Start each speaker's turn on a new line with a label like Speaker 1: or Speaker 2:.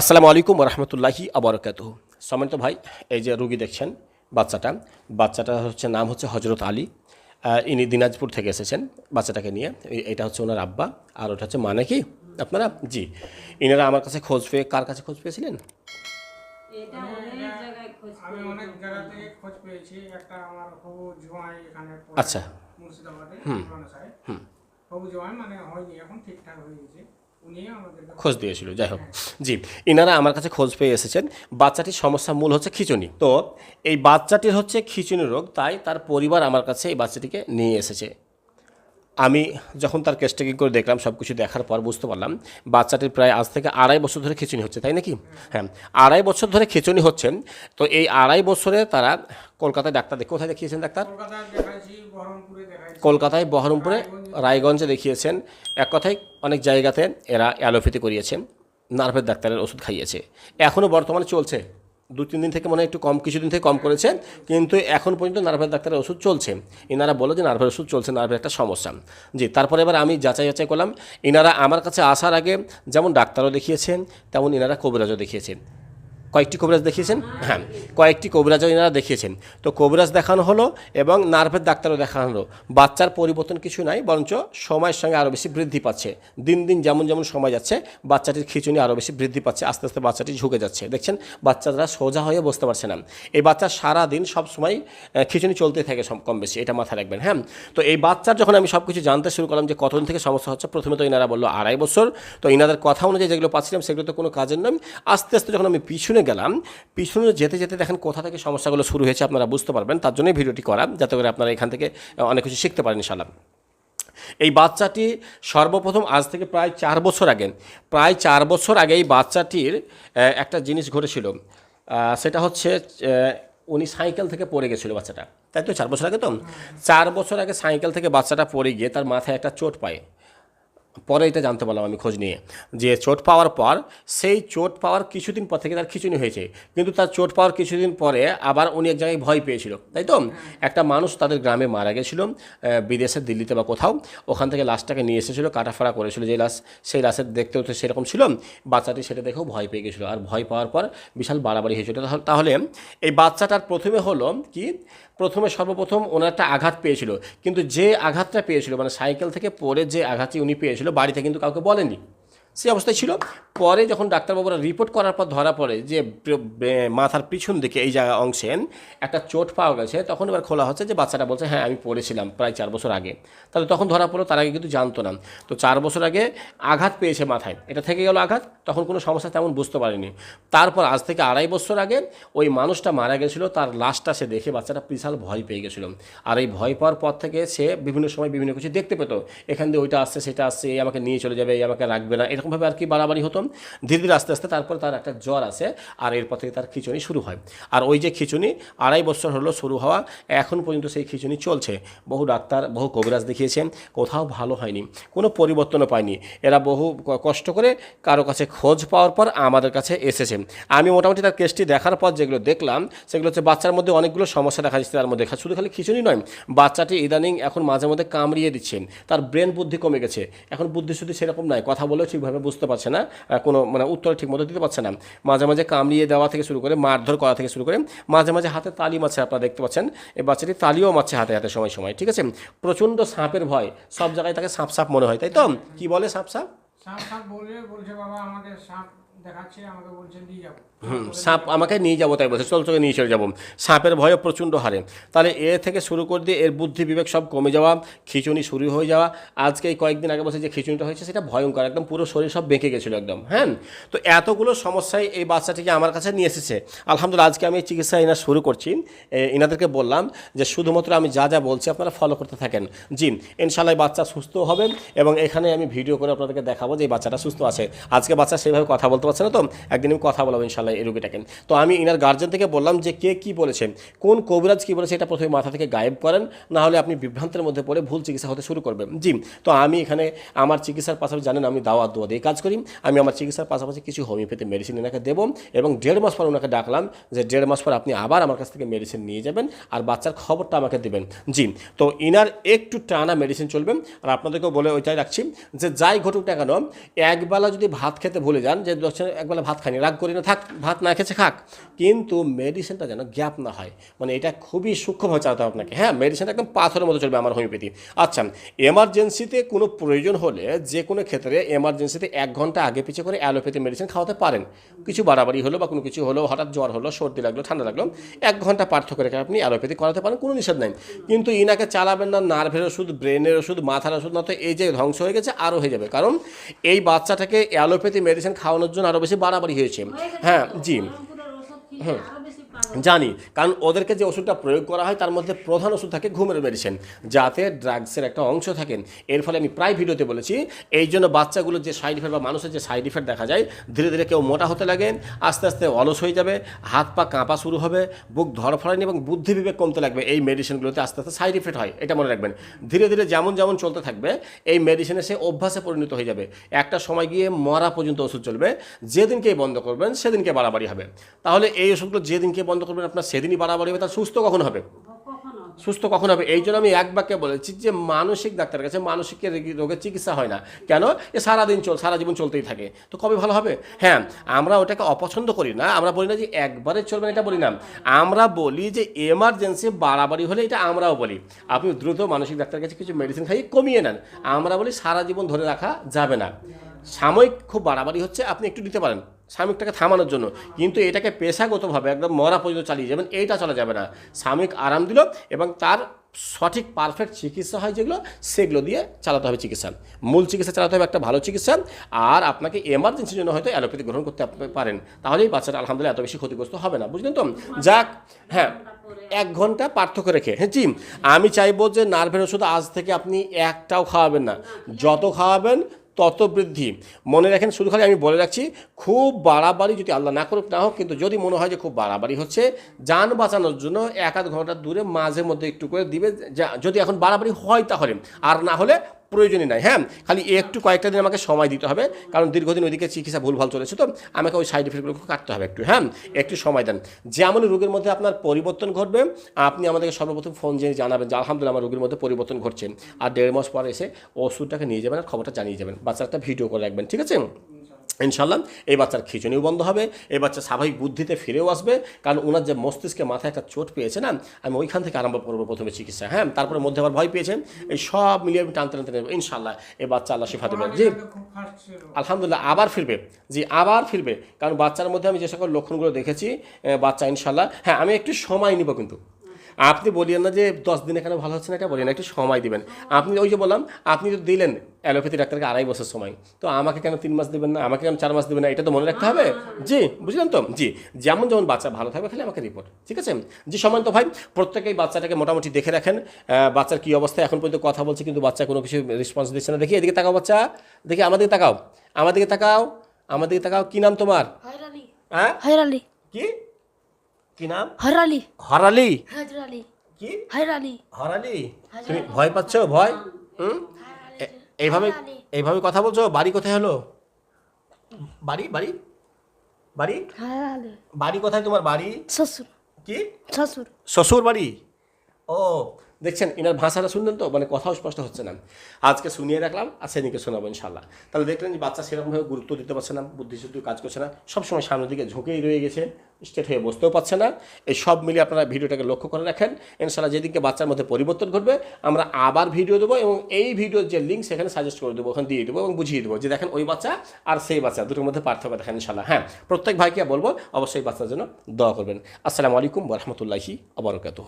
Speaker 1: আসসালামু আলাইকুম রহমতুল্লাহি আবরকাত সম্মানিত ভাই এই যে রুগী দেখছেন বাচ্চাটা বাচ্চাটা হচ্ছে নাম হচ্ছে হজরত আলী। ইনি দিনাজপুর থেকে এসেছেন বাচ্চাটাকে নিয়ে। এটা হচ্ছে ওনার আব্বা আর ওটা হচ্ছে মানে কি আপনারা? জি। ইনারা আমার কাছে খোঁজ পেয়ে কার কাছে খোঁজ পেয়েছিলেন?
Speaker 2: এটা অনেক জায়গায় খোঁজ
Speaker 3: আমি অনেক জায়গা থেকে খোঁজ পেয়েছি। একটা আমার হবু জোয়াই এখানে পড়ে,
Speaker 1: আচ্ছা।
Speaker 3: মুর্শিদাবাদে মৌলানা সাহেব মানে হয়নি এখন ঠিকঠাক হয়ে গেছে। উনি আমাদেরকে
Speaker 1: খোঁজ দিয়েছিল যাই হোক। জি ইনারা আমার কাছে খোঁজ পেয়ে এসেছেন। বাচ্চাটির সমস্যা মূল হচ্ছে খিচুনি। তো এই বাচ্চাটির হচ্ছে খিচুনি রোগ তাই তার পরিবার আমার কাছে এই বাচ্চাটিকে নিয়ে এসেছে। আমি যখন তার কেসটেকিং করে দেখলাম সব কিছু দেখার পর বুঝতে পারলাম বাচ্চাটির প্রায় আজ থেকে আড়াই বছর ধরে খিচুনি হচ্ছে তাই নাকি? হ্যাঁ। আড়াই বছর ধরে খিচুনি হচ্ছে। তো এই আড়াই বছরে তারা কলকাতায় ডাক্তার দেখ কোথায় দেখিয়েছেন ডাক্তার?
Speaker 3: কলকাতায় বহরমপুরে
Speaker 1: রায়গঞ্জে। দেখিয়েছেন এক কথায় অনেক জায়গাতে এরা অ্যালোপ্যাথি করিয়েছেন নার্ভের ডাক্তারের ওষুধ খাইয়েছে। এখনও বর্তমানে চলছে। দু তিন দিন থেকে মনে হয় একটু কম কিছুদিন থেকে কম করেছে কিন্তু এখন পর্যন্ত নার্ভের ডাক্তারের ওষুধ চলছে। এনারা বলে যে নার্ভের ওষুধ চলছে নার্ভের একটা সমস্যা। জি তারপরে এবার আমি যাচাই যাচাই করলাম এনারা আমার কাছে আসার আগে যেমন ডাক্তারও দেখিয়েছেন তেমন এনারা কবিরাজও দেখিয়েছেন। কয়েকটি কবিরাজ দেখিয়েছেন? হ্যাঁ কয়েকটি কবিরাজও এনারা দেখিয়েছেন। তো কবিরাজ দেখানো হলো এবং নার্ভের ডাক্তারও দেখানো হলো। বাচ্চার পরিবর্তন কিছু নাই, বরঞ্চ সময়ের সঙ্গে আরও বেশি বৃদ্ধি পাচ্ছে। দিন দিন যেমন যেমন সময় যাচ্ছে, বাচ্চাটির খিচুনি আরও বেশি বৃদ্ধি পাচ্ছে, আস্তে আস্তে বাচ্চাটি ঝুঁকে যাচ্ছে। দেখছেন, বাচ্চারা সোজা হয়ে বসতে পারছে না। এই বাচ্চা সারা দিন সব সময় খিচুনি চলতে থাকে কম বেশি, এটা মাথায় রাখবেন হ্যাঁ? তো এই বাচ্চার যখন আমি সব কিছু জানতে শুরু করলাম যে কতদিন থেকে সমস্যা হচ্ছে, প্রথমে তো এনারা বলল আড়াই বছর। তো এনাদের কথা অনুযায়ী যেগুলো পাচ্ছিলাম, সেগুলো তো কোনো কাজের নয়। আস্তে আস্তে যখন আমি পিছনে গেলাম। পিছনে যেতে যেতে দেখেন কোথা থেকে সমস্যাগুলো শুরু হয়েছে আপনারা বুঝতে পারবেন। তার জন্যই ভিডিওটি করা, যাতে করে আপনারা এখান থেকে অনেক কিছু শিখতে পারেন ইনশাল্লাহ এই বাচ্চাটি সর্বপ্রথম আজ থেকে প্রায় চার বছর আগে, প্রায় চার বছর আগে এই বাচ্চাটির একটা জিনিস ঘটেছিল। সেটা হচ্ছে উনি সাইকেল থেকে পড়ে গেছিল বাচ্চাটা। তাই তো? চার বছর আগে তো? চার বছর আগে সাইকেল থেকে বাচ্চাটা পড়ে গিয়ে তার মাথায় একটা চোট পায়। পরে এটা জানতে পারলাম আমি খোঁজ নিয়ে, যে চোট পাওয়ার পর সেই চোট পাওয়ার কিছুদিন পর থেকে তার খিচুনি হয়েছে। কিন্তু তার চোট পাওয়ার কিছুদিন পরে আবার উনি এক জায়গায় ভয় পেয়েছিল, তাই তো? একটা মানুষ তাদের গ্রামে মারা গেছিল বিদেশে দিল্লিতে বা কোথাও। ওখান থেকে লাশটাকে নিয়ে এসেছিল, কাটাফাড়া করেছিল যে লাশ, সেই লাশের দেখতেও তো সেরকম ছিল। বাচ্চাটি সেটা দেখেও ভয় পেয়ে গেছিল। আর ভয় পাওয়ার পর বিশাল বাড়াবাড়ি হয়েছিল তাহ- তাহলে এই বাচ্চাটার প্রথমে হলো কি? প্রথমে সর্বপ্রথম ওনার একটা আঘাত পেয়েছিল। কিন্তু যে আঘাতটা পেয়েছিল মানে সাইকেল থেকে পড়ে যে আঘাতটি উনি পেয়েছিল বাড়িতে কিন্তু কাউকে বলেনি। সেই অবস্থায় ছিল। পরে যখন ডাক্তারবাবুরা রিপোর্ট করার পর ধরা পড়ে যে মাথার পিছন দিকে এই জায়গা অংশে একটা চোট পাওয়া গেছে, তখন এবার খোলা হচ্ছে যে বাচ্চাটা বলছে হ্যাঁ আমি পড়েছিলাম প্রায় চার বছর আগে। তাহলে তখন ধরা পড়ল, তার আগে কিন্তু জানতো না। তো চার বছর আগে আঘাত পেয়েছে মাথায়। এটা থেকে গেল আঘাত, তখন কোনো সমস্যা তেমন বুঝতে পারেনি। তারপর আজ থেকে আড়াই বছর আগে ওই মানুষটা মারা গেছিল, তার লাশটা সে দেখে বাচ্চাটা বিশাল ভয় পেয়ে গেছিল। আর এই ভয় পাওয়ার পর থেকে সে বিভিন্ন সময় বিভিন্ন কিছু দেখতে পেত। এখান দিয়ে ওইটা আসছে, সেটা আসছে, এই আমাকে নিয়ে চলে যাবে, এই আমাকে রাখবে না। এরকমভাবে আর কি বাড়াবাড়ি হতো। ধীরে ধীরে আস্তে আস্তে তারপর তার একটা জ্বর আসে আর এরপর থেকে তার খিচুনি শুরু হয়। আর ওই যে খিচুনি আড়াই বছর হলো শুরু হওয়া, এখন পর্যন্ত সেই খিচুনি চলছে। বহু ডাক্তার, বহু কবিরাজ দেখিয়েছেন, কোথাও ভালো হয়নি, কোনো পরিবর্তনও পায়নি। এরা বহু কষ্ট করে কারও কাছে খোঁজ পাওয়ার পর আমাদের কাছে এসেছে। আমি মোটামুটি তার কেসটি দেখার পর যেগুলো দেখলাম, সেগুলো হচ্ছে বাচ্চার মধ্যে অনেকগুলো সমস্যা দেখা যাচ্ছে তার মধ্যে। শুধু খালি খিচুনি নয়, বাচ্চাটি ইদানিং এখন মাঝে মধ্যে কামড়িয়ে দিচ্ছেন তার ব্রেন বুদ্ধি কমে গেছে। এখন বুদ্ধি শুদ্ধি সেরকম নয়, কথা বলেও ঠিকভাবে বুঝতে পারছে না। কোনো মানে উত্তর ঠিক মতো দিতে পারছে না। মাঝে মাঝে কামড়িয়ে দেওয়া থেকে শুরু করে, মারধর করা থেকে শুরু করে, মাঝে মাঝে হাতে তালি আছে আপনারা দেখতে পাচ্ছেন। এই বাচ্চাটি তালিও মারছে হাতে হাতে সময় সময়, ঠিক আছে? প্রচণ্ড সাপের ভয়, সব জায়গায় তাকে সাপ সাপ মনে হয়, তাই তো? কি বলে সাপ সাপ?
Speaker 3: সাপ সাপ বলে বলছে, বাবা আমাকে সাপ
Speaker 1: সাপ আমাকে নিয়ে যাব, তাই বলছে, চল তোকে নিয়ে চলে যাব। সাপের ভয়ও প্রচণ্ড হারে। তাহলে এ থেকে শুরু করে দিয়ে এর বুদ্ধি বিবেক সব কমে যাওয়া খিচুনি শুরু হয়ে যাওয়া, আজকে এই কয়েকদিন আগে বসে যে খিচুনিটা হয়েছে, সেটা ভয়ঙ্কর, একদম পুরো শরীর সব বেঁকে গেছিল একদম হ্যাঁ? তো এতগুলো সমস্যায় এই বাচ্চাটিকে আমার কাছে নিয়ে এসেছে। আলহামদুলিল্লাহ, আজকে আমি চিকিৎসা এনার শুরু করছি। এনাদেরকে বললাম যে শুধুমাত্র আমি যা যা বলছি আপনারা ফলো করতে থাকেন। জি ইনশাল্লাহ বাচ্চা সুস্থ হবে এবং এখানে আমি ভিডিও করে আপনাদেরকে দেখাবো যে এই বাচ্চাটা সুস্থ আছে। আজকে বাচ্চা সেইভাবে কথা বলতে পারছে না তো? একদিন আমি কথা বলব ইনশাল্লাহ এই রুগীটাকে। তো আমি ইনার গার্জেন থেকে বললাম যে কে কি বলেছে, কোন কবিরাজ কি বলেছে এটা প্রথমে মাথা থেকে গায়েব করেন, না হলে আপনি বিভ্রান্তের মধ্যে পড়ে ভুল চিকিৎসা হতে শুরু করবেন। জি, তো আমি এখানে আমার চিকিৎসার পাশাপাশি জানেন আমি দাওয়াত দোয়া দিয়ে কাজ করি, আমি আমার চিকিৎসার পাশাপাশি কিছু হোমিওপ্যাথি মেডিসিন এনাকে দেবো এবং দেড় মাস পর ওনাকে ডাকলাম যে দেড় মাস পর আপনি আবার আমার কাছ থেকে মেডিসিন নিয়ে যাবেন আর বাচ্চার খবরটা আমাকে দেবেন। জি, তো ইনার একটু টানা মেডিসিন চলবে আর আপনাদেরকেও বলে ওইটাই রাখছি যে যাই ঘটুক না কেন, একবেলা যদি ভাত খেতে ভুলে যান, যে নেই, একবেলা ভাত খাইনি রাগ করি না থাক ভাত না খেয়েছে খাক। কিন্তু মেডিসিনটা যেন গ্যাপ না হয়। মানে এটা খুবই সূক্ষ্মভাবে চালাতে হবে আপনাকে। হ্যাঁ মেডিসিনটা একদম পাথরের মতো চলবে আমার হোমিওপ্যাথি আচ্ছা এমার্জেন্সিতে কোনো প্রয়োজন হলে যে কোনো ক্ষেত্রে এমার্জেন্সিতে এক ঘণ্টা আগে পিছিয়ে করে অ্যালোপ্যাথি মেডিসিন খাওয়াতে পারেন। কিছু বাড়াবাড়ি হলো বা কোনো কিছু হলো হঠাৎ জ্বর হলো সর্দি লাগল ঠান্ডা লাগল এক ঘণ্টা পার্থক্য রেখে আপনি অ্যালোপ্যাথি করাতে পারেন কোনো নিষেধ নাই। কিন্তু ইনাকে চালাবেন না নার্ভের ওষুধ ব্রেনের ওষুধ মাথার ওষুধ না তো এই যে ধ্বংস হয়ে গেছে আরও হয়ে যাবে। কারণ এই বাচ্চাটাকে অ্যালোপ্যাথি মেডিসিন খাওয়ানোর জন্য আরও বেশি বাড়াবাড়ি হয়েছে। হ্যাঁ জি।
Speaker 2: বহরমপুরের
Speaker 1: জানি, কারণ ওদেরকে যে ওষুধটা প্রয়োগ করা হয় তার মধ্যে প্রধান ওষুধ থাকে ঘুমের মেডিসিন যাতে ড্রাগসের একটা অংশ থাকেন। এর ফলে আমি প্রায় ভিডিওতে বলেছি, এই জন্য বাচ্চাগুলোর যে সাইড ইফেক্ট বা মানুষের যে সাইড ইফেক্ট দেখা যায়, ধীরে ধীরে কেউ মোটা হতে লাগে আস্তে আস্তে অলস হয়ে যাবে, হাত পা কাঁপা শুরু হবে, বুক ধরফরানি এবং বুদ্ধি বিবেক কমতে লাগবে এই মেডিসিনগুলোতে আস্তে আস্তে সাইড ইফেক্ট হয়, এটা মনে রাখবেন। ধীরে ধীরে যেমন যেমন চলতে থাকবে, এই মেডিসিনে সে অভ্যাসে পরিণত হয়ে যাবে। একটা সময় গিয়ে মরা পর্যন্ত ওষুধ চলবে, যেদিনকেই বন্ধ করবেন, সেদিনকে বাড়াবাড়ি হবে। তাহলে এই ওষুধগুলো যেদিনকে বন্ধ করবেন আপনার সেদিনই বাড়াবাড়ি হবে তার সুস্থ কখন হবে? সুস্থ কখন হবে? এই জন্য আমি এক বাক্যে বলেছি যে মানসিক ডাক্তারের কাছে মানসিক রোগের চিকিৎসা হয় না। কেন? এ সারাদিন চল সারা জীবন চলতেই থাকে। তো কবে ভালো হবে? হ্যাঁ আমরা ওটাকে অপছন্দ করি না আমরা বলি না যে একবারে চলবে না, এটা বলি না। আমরা বলি যে এমার্জেন্সি বাড়াবাড়ি হলে এটা আমরাও বলি। আপনি দ্রুত মানসিক ডাক্তারের কাছে কিছু মেডিসিন খাইয়ে কমিয়ে নেন। আমরা বলি সারা জীবন ধরে রাখা যাবে না। সাময়িক খুব বাড়াবাড়ি হচ্ছে আপনি একটু দিতে পারেন। সাময়িকটাকে থামানোর জন্য। কিন্তু এটাকে পেশাগতভাবে একদম মরা পর্যন্ত চালিয়ে যাবেন, এইটা চলা যাবে না। সাময়িক আরাম দিল এবং তার সঠিক পারফেক্ট চিকিৎসা হয় যেগুলো, সেগুলো দিয়ে চালাতে হবে চিকিৎসা। মূল চিকিৎসা চালাতে হবে একটা ভালো চিকিৎসা আর আপনাকে এমার্জেন্সির জন্য হয়তো অ্যালোপ্যাথি গ্রহণ করতে পারেন। তাহলেই বাচ্চাটা আলহামদুলিল্লাহ এত বেশি ক্ষতিগ্রস্ত হবে না, বুঝলেন তো? যাক হ্যাঁ এক ঘণ্টা পার্থক্য রেখে হ্যাঁ জি, আমি চাইব যে নার্ভের ওষুধ আজ থেকে আপনি একটাও খাওয়াবেন না। যত খাওয়াবেন তত বৃদ্ধি মনে রাখেন, শুধু খালি আমি বলে রাখছি, খুব বাড়াবাড়ি যদি আল্লাহ না করুক, না হোক, কিন্তু যদি মনে হয় যে খুব বাড়াবাড়ি হচ্ছে, যান বাঁচানোর জন্য এক আধ ঘণ্টা দূরে মাঝে মধ্যে একটু করে দিবে যদি এখন বাড়াবাড়ি হয় তাহলে, আর না হলে প্রয়োজনই নাই। হ্যাঁ খালি একটু কয়েকটা দিন আমাকে সময় দিতে হবে, কারণ দীর্ঘদিন ওইদিকে চিকিৎসা ভুলভাল চলেছে, তো আমাকে ওই সাইড ইফেক্টগুলো কাটতে হবে একটু। হ্যাঁ একটু সময় দেন। যেমন রোগের মধ্যে আপনার পরিবর্তন ঘটবে, আপনি আমাদেরকে সর্বপ্রথম ফোন যে জানাবেন যে, আলহামদুলিল্লাহ, আমার রোগীর মধ্যে পরিবর্তন ঘটছে। আর দেড় মাস পর এসে ওষুধটাকে নিয়ে যাবেন আর খবরটা জানিয়ে যাবেন। বাচ্চার একটা ভিডিও করে রাখবেন, ঠিক আছে? ইনশাল্লাহ, এই বাচ্চার খিচুনিও বন্ধ হবে, এই বাচ্চা স্বাভাবিক বুদ্ধিতে ফিরেও আসবে, কারণ ওনার যে মস্তিষ্কে মাথায় একটা চোট পেয়েছে না, আমি ওইখান থেকে আরম্ভ করব প্রথমে চিকিৎসা হ্যাঁ তারপরে মধ্যে আবার ভয় পেয়েছেন এই সব মিলিয়ে আমি টানতে টানতে নেব, ইনশাল্লাহ, এই বাচ্চা আল্লাহ শিফা দেবেন জি, আলহামদুলিল্লাহ, আবার ফিরবে, জি, আবার ফিরবে, কারণ বাচ্চার মধ্যে আমি যে সকল লক্ষণগুলো দেখেছি বাচ্চা ইনশাল্লাহ হ্যাঁ আমি একটু সময় নিব কিন্তু। আপনি বলিয়েন না যে দশ দিনে কেন ভালো হচ্ছে না এটা বলেন একটু সময় দিবেন। আপনি ওই যে বললাম আপনি যদি দিলেন অ্যালোপ্যাথি ডাক্তারকে আড়াই বছর সময়। তো আমাকে কেন তিন মাস দেবেন না আমাকে কেন চার মাস দেবেন না এটা তো মনে রাখতে হবে? জি বুঝলেন তো? জি যেমন যেমন বাচ্চা ভালো থাকবে খালি আমাকে রিপোর্ট ঠিক আছে? জি সময় তো ভাই প্রত্যেকেই বাচ্চাটাকে মোটামুটি দেখে রাখেন। বাচ্চার কী অবস্থা এখন পর্যন্ত কথা বলছে কিন্তু বাচ্চা কোনো কিছু রেসপন্স দিচ্ছে না। দেখি এদিকে তাকাও বাচ্চা দেখি আমাদেরকে তাকাও আমাদেরকে তাকাও আমাদেরকে তাকাও। কি নাম তোমার? হ্যাঁ? কি? কি নাম?
Speaker 4: হরালি।
Speaker 1: হরালি?
Speaker 4: হরালি
Speaker 1: কি?
Speaker 4: হরালি।
Speaker 1: হরালি? তুমি ভয় পাচ্ছ? ভয়? হুম? এইভাবে এইভাবে কথা বলছো? বাড়ি কোথায় হলো? বাড়ি? বাড়ি? বাড়ি? বাড়ি কোথায় তোমার বাড়ি?
Speaker 4: শ্বশুর।
Speaker 1: কি?
Speaker 4: শ্বশুর।
Speaker 1: শ্বশুর বাড়ি? ও দেখছেন এনার ভাষাটা শুনলেন তো মানে কথাও স্পষ্ট হচ্ছে না। আজকে শুনিয়ে রাখলাম, আর সেদিনকে শোনাবো ইনশাল্লাহ তাহলে দেখলেন যে বাচ্চা সেরকমভাবে গুরুত্ব দিতে পারছে না বুদ্ধি শুদ্ধি কাজ করছে না, সবসময় সামনের দিকে ঝুঁকেই রয়ে গেছে স্টেট হয়ে বসতেও পারছে না। এই সব মিলিয়ে আপনারা ভিডিওটাকে লক্ষ্য করে রাখেন। ইনশাল্লাহ যেদিনকে বাচ্চার মধ্যে পরিবর্তন ঘটবে, আমরা আবার ভিডিও দেবো এবং এই ভিডিওর যে লিঙ্ক সেখানে সাজেস্ট করে দেবো, ওখানে দিয়ে দেবো এবং বুঝিয়ে দেবো যে দেখেন ওই বাচ্চা আর সেই বাচ্চা, দুটোর মধ্যে পার্থক্য দেখেন ইনশাল্লাহ হ্যাঁ প্রত্যেক ভাইকে বলব, অবশ্যই বাচ্চার জন্য দোয়া করবেন। আসসালামু আলাইকুম রহমতুল্লাহি আবরকাত